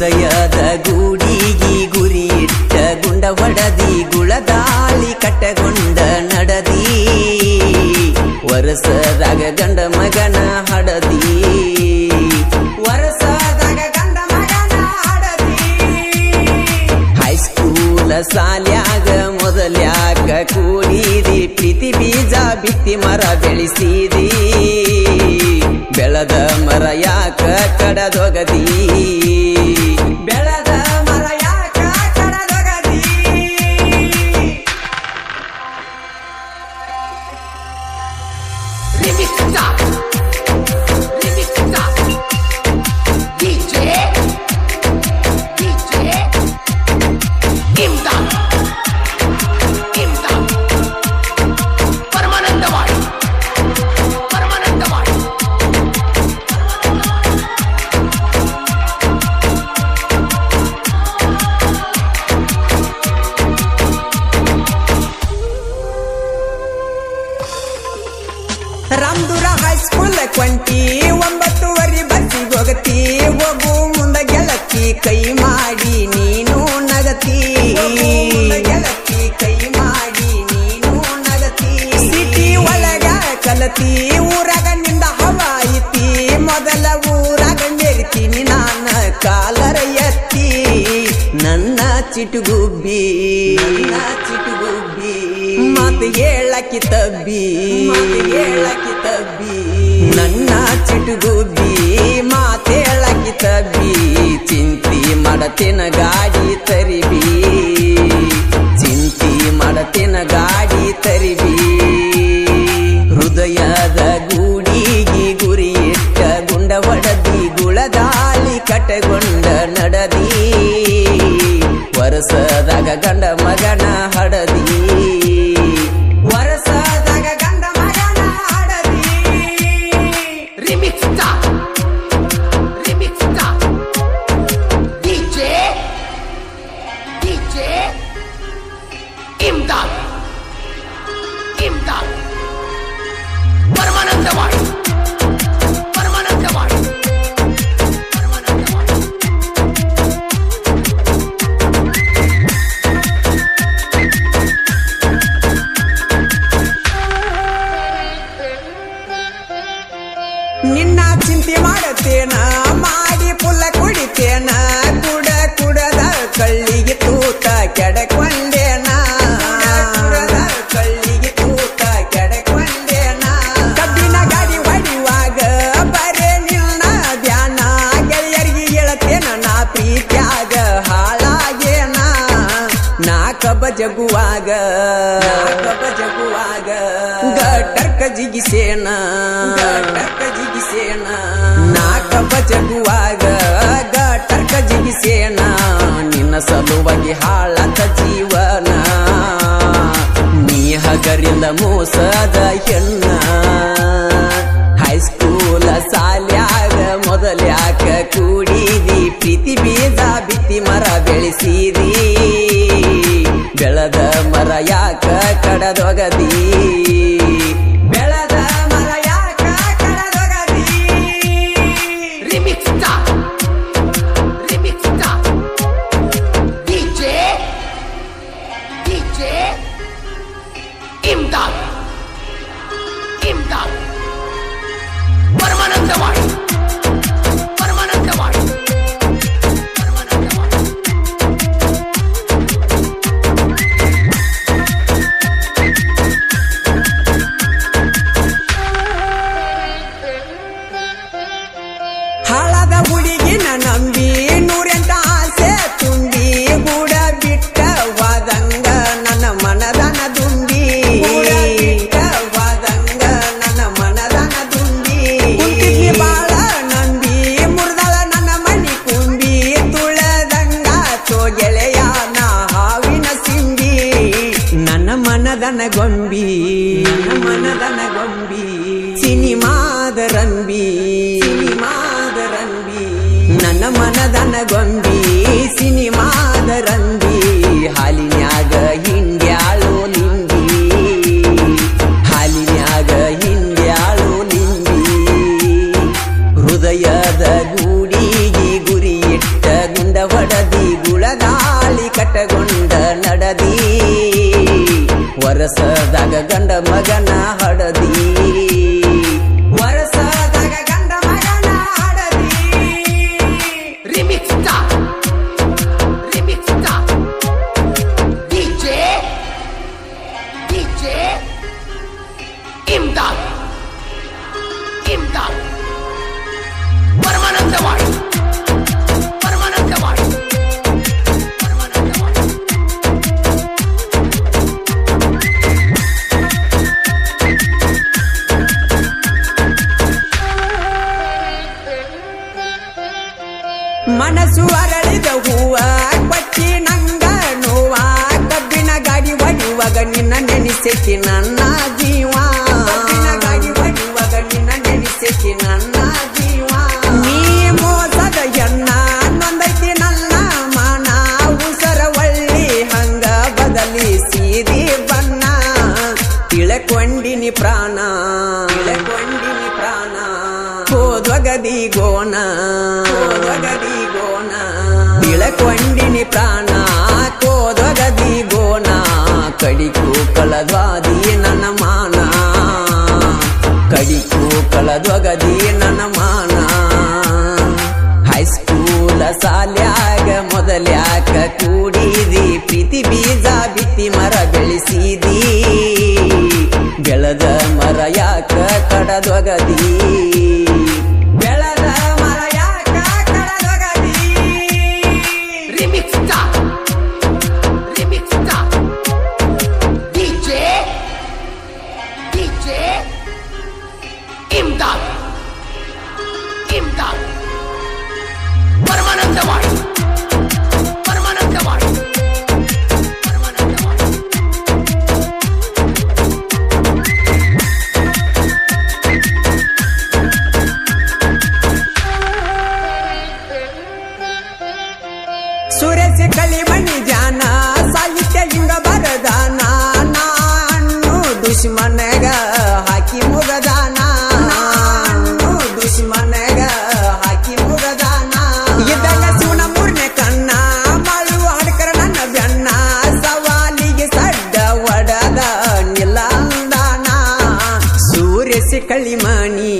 ಹೃದಯದ ಗೂಡಿಗಿ ಗುರಿ ಇಟ್ಟ ಗುಂಡ ಹೊಡದಿ ಗುಳದಾಳಿ ಕಟ್ಟಗೊಂಡ ನಡದಿ. ವರಸದಾಗ ಗಂಡ ಮಗನ ಹಡದಿ. ವರಸದಾಗ ಗಂಡ ಮಗನ ಹಡದಿ. ಹೈಸ್ಕೂಲ ಸಾಲ್ಯಾಗ ಮೊದಲ್ಯಾಗ ಕೂಡಿದಿ, ಪ್ರೀತಿ ಬೀಜ ಬಿತ್ತಿ ಮರ ಬೆಳೆಸಿದಿ. ಬೆಳದ ಮರ ಯಾಕ ಕಡದೊಗದಿ? ರಾಮದುರ ಹೈಸ್ಕೂಲ್ ಕೊಂಟಿ ಒಂಬತ್ತುವರೆ ಬಸ್ಸಿಗೆ ಹೋಗತಿ, ಹೋಗು ಮುಂದ ಗೆಲಕ್ಕಿ ಕೈ ಮಾಡಿ ನೀನು ನಗತಿ. ಗೆಲಕ್ಕಿ ಕೈ ಮಾಡಿ ನೀನು ನಗತಿ ಸಿಟಿ ಒಳಗ ಕಲತಿ ಊರಾಗ ನಿಂದ ಹವಾಯಿತಿ ಮೊದಲ ಊರಾಗ ಮೆರಿತೀನಿ ನಾನ ಕಾಲರ ಎತ್ತಿ. ನನ್ನ ಚಿಟುಗುಬ್ಬಿ ಹೇಳಕ್ಕಿ ತಬ್ಬಿ. ಮಾತು ಹೇಳಕ್ಕಿ ತಬ್ಬಿ. ನನ್ನ ಚಿಟುಗುಬ್ಬಿ ಮಾತೇಳಕ್ಕಿ ತಬ್ಬಿ. ಚಿಂತಿ ಮಡತಿನ ಗಾಡಿ ತರಿಬಿ. ಚಿಂತಿ ಮಡತಿನ ಗಾಡಿ ತರಿಬಿ. ಹೃದಯದ ಗೂಡಿಗೆ ಗುರಿ ಇಟ್ಟ ಗುಂಡ ಒಡದಿ ಗುಳದಾಳಿ ಕಟಗೊಂಡ ನಡದಿ. ವರಸದಾಗ ಗಂಡ ಮಗನ ನಾ ಕಬ್ಬ ಜಗುವಾಗ ಕಬ ಜಗುವಾಗ ಗಟರ್ಕ ಜಿಗಿಸೇನ ಗಟರ್ಕ ಜಿಗಿಸೇನ. ನಾ ಕಬ ಜಗುವಾಗ ಗಟರ್ಕ ಜಿಗಿಸೇನ. ನಿನ್ನ ಸಲುವಾಗಿ ಹಾಳತ ಜೀವನ. ನೀ ಹಗರಿಂದ ಮೋಸದ ಹೆಣ್ಣ. ಹೈಸ್ಕೂಲ ಸಾಲ್ಯಾಗ ಮೊದಲ್ಯಾಕ ಕೂಡಿದಿ ಯಾಕ ಕಡದೊಗದಿ ಬೆಳದ ಸಿನಿಮಾದ ರಂಬಿ ಸಿನಿಮಾದ ರಂಬಿ ನನ್ನ ಮನದನ ಗೊಂಬಿ ಸಿನಿಮಾದ ರಂಬಿ ಹಾಲಿನ್ಯಾಗ ಹಿಂಡ್ಯಾಳೋ ಲಿಂಬಿ. ಹಾಲಿನ್ಯಾಗ ಹಿಂಡ್ಯಾಳೋ ಲಿಂಬಿ. ಹೃದಯದ ಗೂಡಿಗೆ ಗುರಿ ಇಟ್ಟ ಗುಂಡ ಗುಳದಾಳಿ ಕಟ್ಟಗೊಂಡ ನಡದಿ. ವರಸದಾಗ ಗಂಡ ಮಗನ ಹಡದಿ. ಹೊಡಿಯುವಾಗ ನಿನ್ನ ನೆನೆಸೆತಿ ನನ್ನ ಜೀವ. ನಿನ್ನ ನೆನೆಸೆತಿ ನನ್ನ ಜೀವ. ನೀ ಮೋಸದ ಎನ್ನ ನೊಂದೈತಿ ನನ್ನ ಮಾನ. ಉಸರ ಒಳ್ಳಿ ಹಂಗ ಬದಲಿಸಿದಿ ಬಣ್ಣ. ತಿಳಕೊಂಡಿನಿ ಪ್ರಾಣ. ತಿಳಕೊಂಡಿನಿ ಪ್ರಾಣ. ಹೋದ್ವಗದಿ ಗೋಣ. ಹೋದ್ವಗದಿ ಗೋಣ. ತಿಳಕೊಂಡಿನಿ ಪ್ರಾಣ. ಕಡಿಕು ಕಳದ್ವಾದಿ ನನ್ನ ಮಾನ. ಕಡಿಕು ಕಳದ್ವಗದಿ ನನ್ನ ಮಾನ. ಹೈಸ್ಕೂಲ ಸಾಲ್ಯಾಗ ಮೊದಲ್ಯಾಕ ಕೂಡಿದಿ, ಪ್ರೀತಿ ಬೀಜ ಬಿತ್ತಿ ಮರ ಬೆಳೆಸಿದಿ. ಬೆಳೆದ ಮರ ಯಾಕ ಕಡದೊಗದಿ களிமணி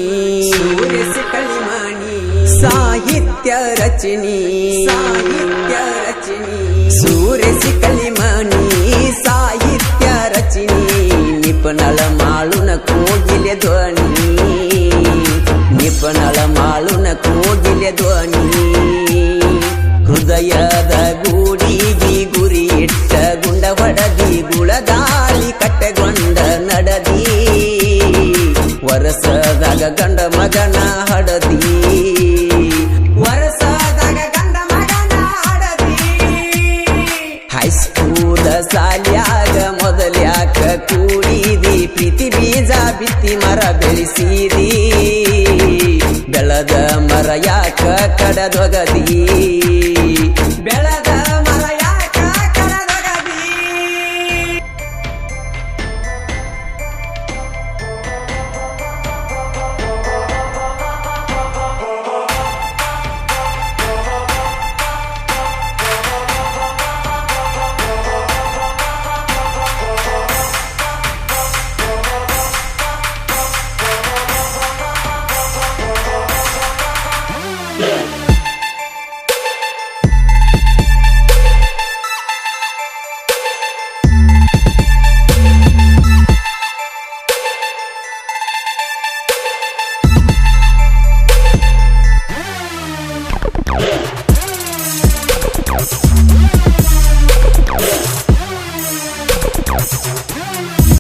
சுரேஷ் களிமணி சாகித்ய ரச்சினி சாகித்ய ரச்சினி சுரேஷ் களிமணி சாகித்ய ரச்சினி நிபுணல மாலுன கோகில ధ్వని நிபுணல மாலுன கோகில ధ్వని హృదయ ವರಸದಾಗ ಗಂಡ ಮಗನ ಹಡದಿ ವರಸಾದಾಗ ಗಂಡ ಮಗನ ಹಡದಿ ಹೈಸ್ಕೂಲ ಸಾಲ್ಯಾಗ ಮೊದಲ್ಯಾಕ ಕೂಡಿದಿ. ಪ್ರೀತಿ ಬೀಜ ಬಿತ್ತಿ ಮರ ಬೆಳೆಸಿದಿ. ಬೆಳದ ಮರ ಯಾಕ ಕಡದೊಗದಿ?